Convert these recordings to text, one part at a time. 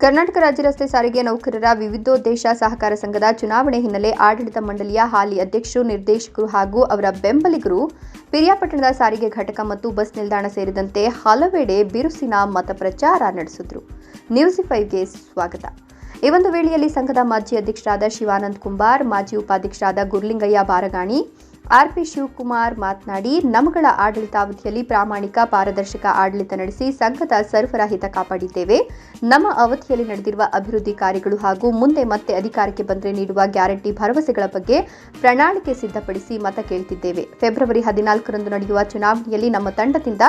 ಕರ್ನಾಟಕ ರಾಜ್ಯ ರಸ್ತೆ ಸಾರಿಗೆ ನೌಕರರ ವಿವಿಧೋದ್ದೇಶ ಸಹಕಾರ ಸಂಘದ ಚುನಾವಣೆ ಹಿನ್ನೆಲೆ ಆಡಳಿತ ಮಂಡಳಿಯ ಹಾಲಿ ಅಧ್ಯಕ್ಷರು, ನಿರ್ದೇಶಕರು ಹಾಗೂ ಅವರ ಬೆಂಬಲಿಗರು ಪಿರಿಯಾಪಟ್ಟಣದ ಸಾರಿಗೆ ಘಟಕ ಮತ್ತು ಬಸ್ ನಿಲ್ದಾಣ ಸೇರಿದಂತೆ ಹಲವೆಡೆ ಬಿರುಸಿನ ಮತ ಪ್ರಚಾರ ನಡೆಸಿದ್ರು. ನ್ಯೂಸ್ ಫೈವ್ಗೆ ಸ್ವಾಗತ. ಈ ಒಂದು ವೇಳೆಯಲ್ಲಿ ಸಂಘದ ಮಾಜಿ ಅಧ್ಯಕ್ಷರಾದ ಶಿವಾನಂದ್ ಕುಂಬಾರ್, ಮಾಜಿ ಉಪಾಧ್ಯಕ್ಷರಾದ ಗುರ್ಲಿಂಗಯ್ಯ ಬಾರಗಾಣಿ ಆರ್ಪಿ ಶಿವಕುಮಾರ್ ಮಾತನಾಡಿ, ನಮ್ಮಗಳ ಆಡಳಿತಾವಧಿಯಲ್ಲಿ ಪ್ರಾಮಾಣಿಕ ಪಾರದರ್ಶಕ ಆಡಳಿತ ನಡೆಸಿ ಸಂಘದ ಸರ್ವರ ಹಿತ ಕಾಪಾಡಿದ್ದೇವೆ. ನಮ್ಮ ಅವಧಿಯಲ್ಲಿ ನಡೆದಿರುವ ಅಭಿವೃದ್ಧಿ ಕಾರ್ಯಗಳು ಹಾಗೂ ಮುಂದೆ ಮತ್ತೆ ಅಧಿಕಾರಕ್ಕೆ ಬಂದರೆ ನೀಡುವ ಗ್ಯಾರಂಟಿ ಭರವಸೆಗಳ ಬಗ್ಗೆ ಪ್ರಣಾಳಿಕೆ ಸಿದ್ಧಪಡಿಸಿ ಮತ ಕೇಳ್ತಿದ್ದೇವೆ. ಫೆಬ್ರವರಿ ಹದಿನಾಲ್ಕರಂದು ನಡೆಯುವ ಚುನಾವಣೆಯಲ್ಲಿ ನಮ್ಮ ತಂಡದಿಂದ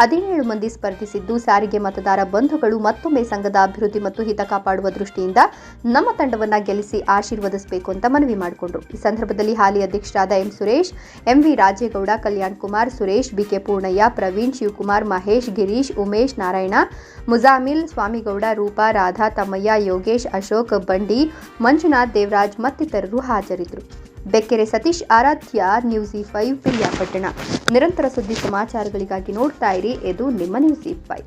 ಹದಿನೇಳು ಮಂದಿ ಸ್ಪರ್ಧಿಸಿದ್ದು, ಸಾರಿಗೆ ಮತದಾರ ಬಂಧುಗಳು ಮತ್ತೊಮ್ಮೆ ಸಂಘದ ಅಭಿವೃದ್ಧಿ ಮತ್ತು ಹಿತ ಕಾಪಾಡುವ ದೃಷ್ಟಿಯಿಂದ ನಮ್ಮ ತಂಡವನ್ನು ಗೆಲ್ಲಿಸಿ ಆಶೀರ್ವದಿಸಬೇಕು ಅಂತ ಮನವಿ ಮಾಡಿಕೊಂಡರು. ಈ ಸಂದರ್ಭದಲ್ಲಿ ಹಾಲಿ ಅಧ್ಯಕ್ಷರಾದ M. Suresh MV Rajegowda Kalyan Kumar Suresh, BK Poornaiah, Praveen Shivakumar, Mahesh Girish, Umesh Narayana, Mujamil Swamigowda, Roopa Radha, Thammaiah Yogesh, Ashok Bandi, Manjunath Devaraj ಮತ್ತಿತರರು ಹಾಜರಿದ್ದರು. Bekkere Satish, Aradhya, news five, Piriyapatna. ನಿರಂತರ ಸುದ್ದಿ ಸಮಾಚಾರಗಳಿಗಾಗಿ ನೋಡ್ತಾ ಇರಿ. ಇದು ನಿಮ್ಮ news five.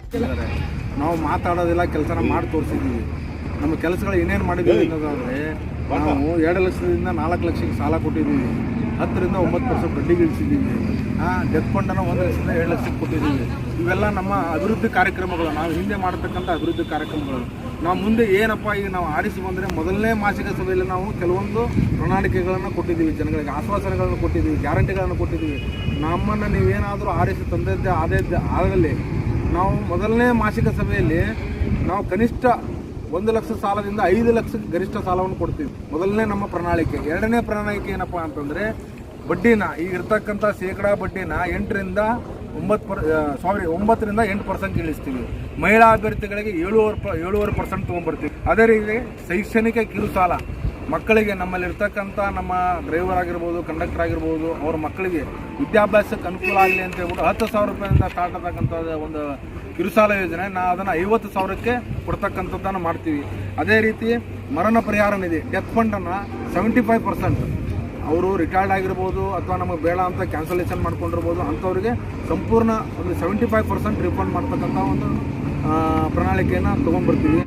ನಾವು ಮಾತಾಡೋದಿಲ್ಲ, ಕೆಲಸನ ಮಾಡಿ ತೋರಿಸಿದ್ದೀವಿ. ನಮ್ಮ ಕೆಲಸಗಳು ಏನೇನು ಮಾಡಿದ್ದೀವಿ ಅನ್ನೋದಾದರೆ, ನಾವು ಎರಡು ಲಕ್ಷದಿಂದ ನಾಲ್ಕು ಲಕ್ಷಕ್ಕೆ ಸಾಲ ಕೊಟ್ಟಿದ್ದೀವಿ. ಹತ್ತರಿಂದ ಒಂಬತ್ತು ಪರ್ಸೆಂಟ್ ಬಡ್ಡಿಗೆ ಇಳಿಸಿದ್ದೀವಿ ಹಾಂ ಡೆತ್ ಫಂಡನ್ನು ಒಂದು ಲಕ್ಷದಿಂದ ಏಳು ಲಕ್ಷಕ್ಕೆ ಕೊಟ್ಟಿದ್ದೀವಿ. ಇವೆಲ್ಲ ನಮ್ಮ ಅಭಿವೃದ್ಧಿ ಕಾರ್ಯಕ್ರಮಗಳು. ನಾವು ಹಿಂದೆ ಮಾಡತಕ್ಕಂಥ ಅಭಿವೃದ್ಧಿ ಕಾರ್ಯಕ್ರಮಗಳು. ನಾವು ಮುಂದೆ ಏನಪ್ಪ, ಈಗ ನಾವು ಆರಿಸಿ ಬಂದರೆ ಮೊದಲನೇ ಮಾಸಿಕ ಸಭೆಯಲ್ಲಿ ನಾವು ಕೆಲವೊಂದು ಪ್ರಣಾಳಿಕೆಗಳನ್ನು ಕೊಟ್ಟಿದ್ದೀವಿ. ಜನಗಳಿಗೆ ಆಶ್ವಾಸನೆಗಳನ್ನು ಕೊಟ್ಟಿದ್ದೀವಿ, ಗ್ಯಾರಂಟಿಗಳನ್ನು ಕೊಟ್ಟಿದ್ದೀವಿ. ನಮ್ಮನ್ನು ನೀವೇನಾದರೂ ಆರಿಸಿ ತಂದದ್ದೇ ಆದದ್ದೇ ಆಗಲಿ, ನಾವು ಮೊದಲನೇ ಮಾಸಿಕ ಸಭೆಯಲ್ಲಿ ನಾವು ಕನಿಷ್ಠ ಒಂದು ಲಕ್ಷ ಸಾಲದಿಂದ ಐದು ಲಕ್ಷಕ್ಕೆ ಗರಿಷ್ಠ ಸಾಲವನ್ನು ಕೊಡ್ತೀವಿ. ಮೊದಲನೇ ನಮ್ಮ ಪ್ರಣಾಳಿಕೆ. ಎರಡನೇ ಪ್ರಣಾಳಿಕೆ ಏನಪ್ಪ ಅಂತಂದರೆ, ಬಡ್ಡಿನ, ಈಗ ಇರ್ತಕ್ಕಂಥ ಶೇಕಡಾ ಬಡ್ಡಿನ ಎಂಟರಿಂದ ಒಂಬತ್ತು ಪರ್ ಸಾರಿ ಒಂಬತ್ತರಿಂದ ಎಂಟು ಪರ್ಸೆಂಟ್ ಇಳಿಸ್ತೀವಿ. ಮಹಿಳಾ ಅಭ್ಯರ್ಥಿಗಳಿಗೆ ಏಳುವರೆ ಪ, ಏಳುವರೆ ಪರ್ಸೆಂಟ್ ತೊಗೊಂಡ್ಬರ್ತೀವಿ. ಅದೇ ರೀತಿ ಶೈಕ್ಷಣಿಕ ಕಿರು ಸಾಲ ಮಕ್ಕಳಿಗೆ ನಮ್ಮಲ್ಲಿ ಇರ್ತಕ್ಕಂಥ ನಮ್ಮ ಡ್ರೈವರ್ ಆಗಿರ್ಬೋದು ಕಂಡಕ್ಟರ್ ಆಗಿರ್ಬೋದು, ಅವ್ರ ಮಕ್ಕಳಿಗೆ ವಿದ್ಯಾಭ್ಯಾಸಕ್ಕೆ ಅನುಕೂಲ ಆಗಲಿ ಅಂತ ಹೇಳ್ಬಿಟ್ಟು ಹತ್ತು ಸಾವಿರ ರೂಪಾಯಿಂದ ಸ್ಟಾರ್ಟ್ ಆಗ್ತಕ್ಕಂಥ ಒಂದು ಕಿರುಸಾಲ ಯೋಜನೆ. ನಾವು ಅದನ್ನು ಐವತ್ತು ಸಾವಿರಕ್ಕೆ ಕೊಡ್ತಕ್ಕಂಥದ್ದನ್ನು ಮಾಡ್ತೀವಿ. ಅದೇ ರೀತಿ ಮರಣ ಪರಿಹಾರ ನಿಧಿ ಡೆತ್ ಫಂಡನ್ನು ಸೆವೆಂಟಿ ಫೈವ್ ಪರ್ಸೆಂಟ್ ಅವರು ರಿಟೈರ್ಡ್ ಆಗಿರ್ಬೋದು ಅಥವಾ ನಮಗೆ ಬೇಡ ಅಂತ ಕ್ಯಾನ್ಸಲೇಷನ್ ಮಾಡ್ಕೊಂಡಿರ್ಬೋದು, ಅಂಥವ್ರಿಗೆ ಸಂಪೂರ್ಣ ಒಂದು ಸೆವೆಂಟಿ ಫೈವ್ ಪರ್ಸೆಂಟ್ ರಿಫಂಡ್ ಮಾಡ್ತಕ್ಕಂಥ ಒಂದು ಪ್ರಣಾಳಿಕೆಯನ್ನು ತೊಗೊಂಡ್ಬರ್ತೀವಿ.